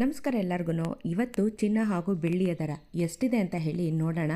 ನಮಸ್ಕಾರ ಎಲ್ಲರಿಗೂ ಇವತ್ತು ಚಿನ್ನ ಹಾಗೂ ಬೆಳ್ಳಿಯ ದರ ಎಷ್ಟಿದೆ ಅಂತ ಹೇಳಿ ನೋಡೋಣ.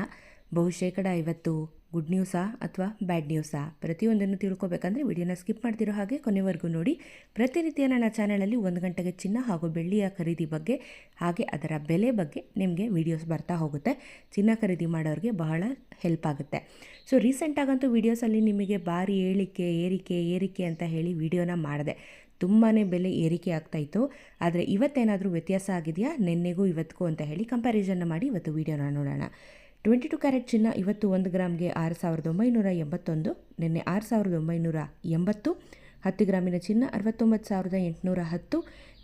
ಬಹುಶೇಕಡ ಇವತ್ತು ಗುಡ್ ನ್ಯೂಸಾ ಅಥವಾ ಬ್ಯಾಡ್ ನ್ಯೂಸಾ ಪ್ರತಿಯೊಂದನ್ನು ತಿಳ್ಕೊಬೇಕಂದ್ರೆ ವಿಡಿಯೋನ ಸ್ಕಿಪ್ ಮಾಡ್ತಿರೋ ಹಾಗೆ ಕೊನೆವರೆಗೂ ನೋಡಿ. ಪ್ರತಿನಿತ್ಯ ನನ್ನ ಚಾನಲಲ್ಲಿ ಒಂದು ಗಂಟೆಗೆ ಚಿನ್ನ ಹಾಗೂ ಬೆಳ್ಳಿಯ ಖರೀದಿ ಬಗ್ಗೆ, ಹಾಗೆ ಅದರ ಬೆಲೆ ಬಗ್ಗೆ ನಿಮಗೆ ವಿಡಿಯೋಸ್ ಬರ್ತಾ ಹೋಗುತ್ತೆ. ಚಿನ್ನ ಖರೀದಿ ಮಾಡೋರಿಗೆ ಬಹಳ ಹೆಲ್ಪ್ ಆಗುತ್ತೆ. ಸೊ ರೀಸೆಂಟಾಗಂತೂ ವೀಡಿಯೋಸಲ್ಲಿ ನಿಮಗೆ ಭಾರಿ ಏಳಿಕೆ, ಏರಿಕೆ ಏರಿಕೆ ಅಂತ ಹೇಳಿ ವಿಡಿಯೋನ ಮಾಡಿದೆ. ತುಂಬಾ ಬೆಲೆ ಏರಿಕೆ ಆಗ್ತಾಯಿತ್ತು ಆದರೆ ಇವತ್ತೇನಾದರೂ ವ್ಯತ್ಯಾಸ ಆಗಿದೆಯಾ? ನಿನ್ನೆಗೂ ಇವತ್ತಿಗೂ ಅಂತ ಹೇಳಿ ಕಂಪ್ಯಾರಿಸನ್ನ ಮಾಡಿ ಇವತ್ತು ವೀಡಿಯೋನ ನೋಡೋಣ. ಟ್ವೆಂಟಿ ಟು ಕ್ಯಾರೆಟ್ ಚಿನ್ನ ಇವತ್ತು ಒಂದು ಗ್ರಾಮ್ಗೆ ಆರು ಸಾವಿರದ ಒಂಬೈನೂರ ಎಂಬತ್ತೊಂದು, ನಿನ್ನೆ ಆರು ಸಾವಿರದ ಒಂಬೈನೂರ ಎಂಬತ್ತು, ಹತ್ತು ಗ್ರಾಮಿನ ಚಿನ್ನ ಅರವತ್ತೊಂಬತ್ತು ಸಾವಿರದ ಎಂಟುನೂರ ಹತ್ತು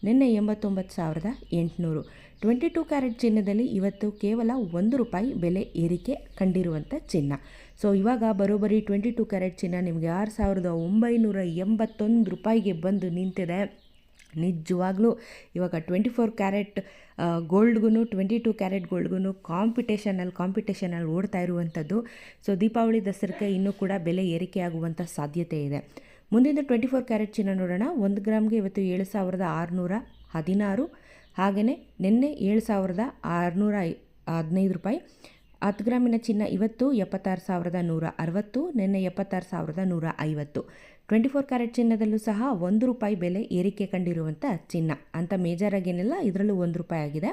ನಿನ್ನೆ ಎಂಬತ್ತೊಂಬತ್ತು ಸಾವಿರದ ಎಂಟುನೂರು. ಟ್ವೆಂಟಿ ಟೂ ಕ್ಯಾರೆಟ್ ಚಿನ್ನದಲ್ಲಿ ಇವತ್ತು ಕೇವಲ ಒಂದು ರೂಪಾಯಿ ಬೆಲೆ ಏರಿಕೆ ಕಂಡಿರುವಂಥ ಚಿನ್ನ. ಸೊ ಇವಾಗ ಬರೋಬ್ಬರಿ ಟ್ವೆಂಟಿ ಟೂ ಕ್ಯಾರೆಟ್ ಚಿನ್ನ ನಿಮಗೆ ಆರು ಸಾವಿರದ ಒಂಬೈನೂರ ಎಂಬತ್ತೊಂದು ರೂಪಾಯಿಗೆ ಬಂದು ನಿಂತಿದೆ. ನಿಜವಾಗ್ಲೂ ಇವಾಗ ಟ್ವೆಂಟಿ ಫೋರ್ ಕ್ಯಾರೆಟ್ ಗೋಲ್ಡ್ಗೂ ಟ್ವೆಂಟಿ ಟು ಕ್ಯಾರೆಟ್ ಗೋಲ್ಡ್ಗೂ ಕಾಂಪಿಟೇಷನಲ್ಲಿ ಕಾಂಪಿಟೇಷನಲ್ಲಿ ಓಡ್ತಾ ಇರುವಂಥದ್ದು. ಸೊ ದೀಪಾವಳಿ, ದಸರಕ್ಕೆ ಇನ್ನೂ ಕೂಡ ಬೆಲೆ ಏರಿಕೆ ಆಗುವಂಥ ಸಾಧ್ಯತೆ ಇದೆ. ಮುಂದಿನ ಟ್ವೆಂಟಿ ಫೋರ್ ಕ್ಯಾರೆಟ್ ಚಿನ್ನ ನೋಡೋಣ. ಒಂದು ಗ್ರಾಮ್ಗೆ ಇವತ್ತು ಏಳು ಸಾವಿರದ ಆರುನೂರ ಹದಿನಾರು. ಹಾಗೆಯೇ ನಿನ್ನೆ ಏಳು ಸಾವಿರದ ಆರುನೂರ ಹದಿನೈದು ರೂಪಾಯಿ. ಹತ್ತು ಗ್ರಾಮಿನ ಚಿನ್ನ ಇವತ್ತು ಎಪ್ಪತ್ತಾರು ಸಾವಿರದ ನೂರ ಅರವತ್ತು, ನಿನ್ನೆ ಎಪ್ಪತ್ತಾರು ಸಾವಿರದ ನೂರ ಐವತ್ತು. ಟ್ವೆಂಟಿ ಫೋರ್ ಕ್ಯಾರೆಟ್ ಚಿನ್ನದಲ್ಲೂ ಸಹ ಒಂದು ರೂಪಾಯಿ ಬೆಲೆ ಏರಿಕೆ ಕಂಡಿರುವಂಥ ಚಿನ್ನ. ಅಂತ ಮೇಜರಾಗೇನಿಲ್ಲ ಇದರಲ್ಲೂ ಒಂದು ರೂಪಾಯಿ ಆಗಿದೆ.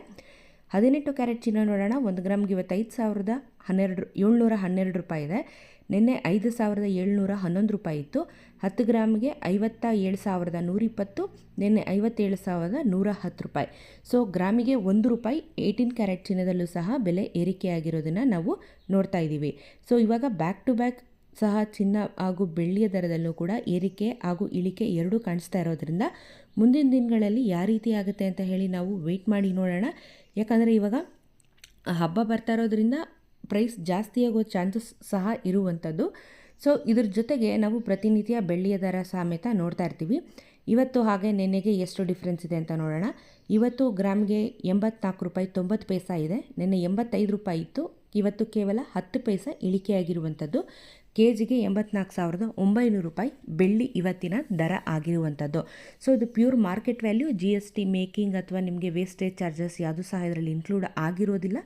ಹದಿನೆಂಟು ಕ್ಯಾರೆಟ್ ಚಿನ್ನ ನೋಡೋಣ. ಒಂದು ಗ್ರಾಮ್ಗೆ ಇವತ್ತೈದು ಸಾವಿರದ ಹನ್ನೆರಡು ಏಳ್ನೂರ ಹನ್ನೆರಡು ರೂಪಾಯಿ ಇದೆ. ನಿನ್ನೆ ಐದು ಸಾವಿರದ ಏಳ್ನೂರ ಹನ್ನೊಂದು ರೂಪಾಯಿ ಇತ್ತು. ಹತ್ತು ಗ್ರಾಮ್ಗೆ ಐವತ್ತ ಏಳು ಸಾವಿರದ ನೂರಿಪ್ಪತ್ತು ನಿನ್ನೆ ಐವತ್ತೇಳು ಸಾವಿರದ ನೂರ ಹತ್ತು ರೂಪಾಯಿ. ಸೊ, ಗ್ರಾಮಿಗೆ ಒಂದು ರೂಪಾಯಿ, ಏಯ್ಟೀನ್ ಕ್ಯಾರೆಟ್ ಚಿನ್ನದಲ್ಲೂ ಸಹ ಬೆಲೆ ಏರಿಕೆಯಾಗಿರೋದನ್ನು ನಾವು ನೋಡ್ತಾ ಇದ್ದೀವಿ. ಸೊ, ಇವಾಗ ಬ್ಯಾಕ್ ಟು ಬ್ಯಾಕ್ ಸಹ ಚಿನ್ನ ಹಾಗೂ ಬೆಳ್ಳಿಯ ದರದಲ್ಲೂ ಕೂಡ ಏರಿಕೆ ಹಾಗೂ ಇಳಿಕೆ ಎರಡೂ ಕಾಣಿಸ್ತಾ ಇರೋದ್ರಿಂದ ಮುಂದಿನ ದಿನಗಳಲ್ಲಿ ಯಾವ ರೀತಿ ಆಗುತ್ತೆ ಅಂತ ಹೇಳಿ ನಾವು ವೆಯ್ಟ್ ಮಾಡಿ ನೋಡೋಣ. ಯಾಕಂದರೆ ಇವಾಗ ಹಬ್ಬ ಬರ್ತಾ ಇರೋದ್ರಿಂದ ಪ್ರೈಸ್ ಜಾಸ್ತಿ ಆಗೋ ಚಾನ್ಸಸ್ ಸಹ ಇರುವಂಥದ್ದು ಸೊ ಇದ್ರ ಜೊತೆಗೆ ನಾವು ಪ್ರತಿನಿತ್ಯ ಬೆಳ್ಳಿಯ ದರ ಸಮೇತ ನೋಡ್ತಾ ಇರ್ತೀವಿ. ಇವತ್ತು ಹಾಗೆ ನೆನ್ನೆಗೆ ಎಷ್ಟು ಡಿಫ್ರೆನ್ಸ್ ಇದೆ ಅಂತ ನೋಡೋಣ. ಇವತ್ತು ಗ್ರಾಮ್ಗೆ ಎಂಬತ್ನಾಲ್ಕು ರೂಪಾಯಿ ತೊಂಬತ್ತು ಪೈಸಾ ಇದೆ. ನೆನ್ನೆ ಎಂಬತ್ತೈದು ರೂಪಾಯಿ ಇತ್ತು. ಇವತ್ತು ಕೇವಲ ಹತ್ತು ಪೈಸೆ ಇಳಿಕೆಯಾಗಿರುವಂಥದ್ದು ಕೆ ಜಿಗೆ ಎಂಬತ್ನಾಲ್ಕು ಸಾವಿರದ ಒಂಬೈನೂರು ರೂಪಾಯಿ ಬೆಳ್ಳಿ ಇವತ್ತಿನ ದರ ಆಗಿರುವಂಥದ್ದು. ಸೊ ಇದು pure market value G S T making ಅಥವಾ ನಿಮಗೆ ವೇಸ್ಟೇಜ್ ಚಾರ್ಜಸ್ ಯಾವುದು ಸಹ ಇದರಲ್ಲಿ ಇನ್ಕ್ಲೂಡ್ ಆಗಿರೋದಿಲ್ಲ.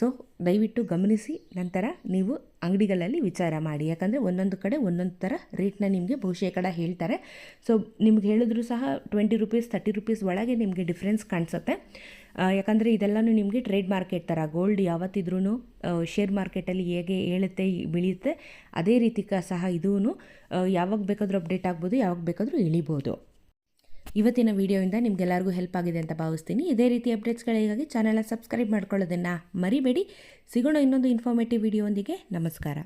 ಸೊ ದಯವಿಟ್ಟು ಗಮನಿಸಿ. ನಂತರ ನೀವು ಅಂಗಡಿಗಳಲ್ಲಿ ವಿಚಾರ ಮಾಡಿ. ಯಾಕಂದರೆ ಒಂದೊಂದು ಕಡೆ ಒಂದೊಂದು ಥರ ರೇಟ್ನ ನಿಮಗೆ ಬಹುಶೇಕಡ ಹೇಳ್ತಾರೆ. ಸೊ ನಿಮ್ಗೆ ಹೇಳಿದ್ರು ಸಹ ಟ್ವೆಂಟಿ ರುಪೀಸ್ ತರ್ಟಿ ರುಪೀಸ್ ಒಳಗೆ ನಿಮಗೆ ಡಿಫ್ರೆನ್ಸ್ ಕಾಣಿಸುತ್ತೆ. ಯಾಕಂದರೆ ಇದೆಲ್ಲನೂ ನಿಮಗೆ ಟ್ರೇಡ್ ಮಾರ್ಕೆಟ್ ಥರ ಗೋಲ್ಡ್ ಯಾವತ್ತಿದ್ರೂ ಶೇರ್ ಮಾರ್ಕೆಟಲ್ಲಿ ಹೇಗೆ ಹೇಳುತ್ತೆ ಬೆಳೆಯುತ್ತೆ ಅದೇ ರೀತಿ ಸಹ ಇದೂ ಯಾವಾಗ ಬೇಕಾದರೂ ಅಪ್ಡೇಟ್ ಆಗ್ಬೋದು, ಯಾವಾಗ ಬೇಕಾದರೂ ಇಳಿಬೋದು. ಇವತ್ತಿನ ವಿಡಿಯೋಯಿಂದ ನಿಮಗೆಲ್ಲರಿಗೂ ಹೆಲ್ಪ್ ಆಗಿದೆ ಅಂತ ಭಾವಿಸ್ತೀನಿ. ಇದೇ ರೀತಿ ಅಪ್ಡೇಟ್ಸ್ಗಳಿಗಾಗಿ ಚಾನಲ್ನ ಸಬ್ಸ್ಕ್ರೈಬ್ ಮಾಡ್ಕೊಳ್ಳೋದನ್ನು ಮರಿಬೇಡಿ. ಸಿಗೋಣ ಇನ್ನೊಂದು ಇನ್ಫಾರ್ಮೇಟಿವ್ ವಿಡಿಯೋ ನಮಸ್ಕಾರ.